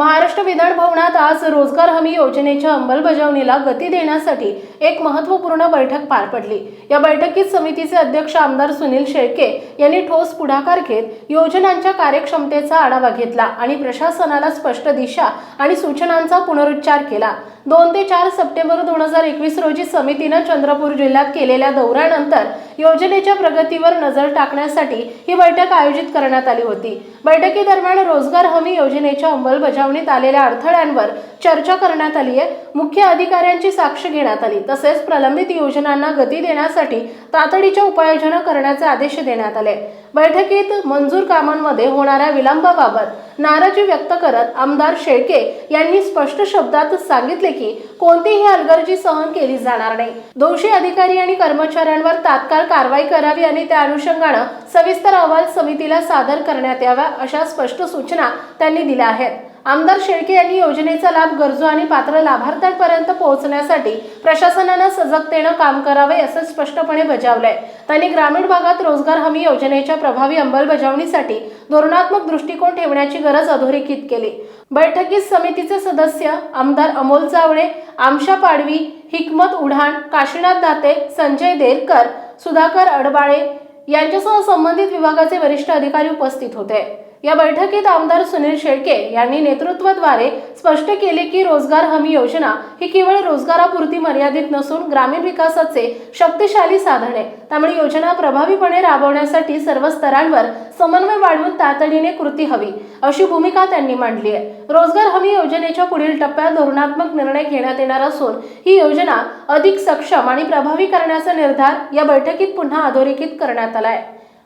महाराष्ट्र विधान भवनात आज रोजगार हमी योजनेच्या अंमलबजावणीला गती देण्यासाठी एक महत्त्वपूर्ण बैठक पार पडली. या बैठकीत समितीचे अध्यक्ष आमदार सुनील शेळके यांनी ठोस पुढाकार घेत योजनांच्या कार्यक्षमतेचा आढावा घेतला आणि प्रशासनाला स्पष्ट दिशा आणि सूचनांचा पुनरुच्चार केला. दोन ते चार सप्टेंबर दोन हजार एकवीस रोजी समितीनं चंद्रपूर जिल्ह्यात केलेल्या दौऱ्यानंतर योजनेच्या प्रगतीवर नजर टाकण्यासाठी ही बैठक आयोजित करण्यात आली होती. बैठकीदरम्यान रोजगार हमी योजनेच्या अंमलबजावणीत आलेल्या अडथळ्यांवर चर्चा करण्यात आली आहे. मुख्य अधिकाऱ्यांची साक्ष घेण्यात आली. तसेच प्रलंबित योजनांना गती देण्यासाठी तातडीच्या उपाययोजना करण्याचे आदेश देण्यात आले. बैठकीत मंजूर कामांमध्ये होणाऱ्या विलंबाबाबत नाराजी व्यक्त करत आमदार शेळके यांनी स्पष्ट शब्दात सांगितले की कोणतीही हलगर्जी सहन केली जाणार नाही. दोषी अधिकारी आणि कर्मचाऱ्यांवर तात्काळ कारवाई करावी आणि त्या अनुषंगानं सविस्तर अहवाल समितीला सादर करण्यात यावा अशा स्पष्ट सूचना त्यांनी दिल्या आहेत. आमदार शेळके यांनी योजनेचा लाभ गरजू आणि पात्र लाभार्थ्यांपर्यंत पोहोचण्यासाठी प्रशासनानं सजगतेनं काम करावे असं स्पष्टपणे बजावलंय. त्यांनी ग्रामीण भागात रोजगार हमी योजनेच्या प्रभावी अंमलबजावणीसाठी धोरणात्मक दृष्टिकोन ठेवण्याची गरज अधोरेखित केली. बैठकीत समितीचे सदस्य आमदार अमोल जावळे आमशा पाडवी हिकमत उढाण काशीनाथ दाते संजय देरकर सुधाकर अडबाळे यांच्यासह संबंधित विभागाचे वरिष्ठ अधिकारी उपस्थित होते. या बैठकीत आमदार सुनील शेळके यांनी नेतृत्वाद्वारे स्पष्ट केले की रोजगार हमी योजना ही केवळ रोजगारापुरती मर्यादित नसून ग्रामीण विकासाचे शक्तिशाली साधन आहे. त्यामुळे योजना प्रभावीपणे राबवण्यासाठी सर्व स्तरांवर समन्वय वाढवून तातडीने कृती हवी अशी भूमिका त्यांनी मांडली आहे. रोजगार हमी योजनेच्या पुढील टप्प्यात धोरणात्मक निर्णय घेण्यात येणार असून ही योजना अधिक सक्षम आणि प्रभावी करण्याचा निर्धार या बैठकीत पुन्हा अधोरेखित करण्यात आला आहे.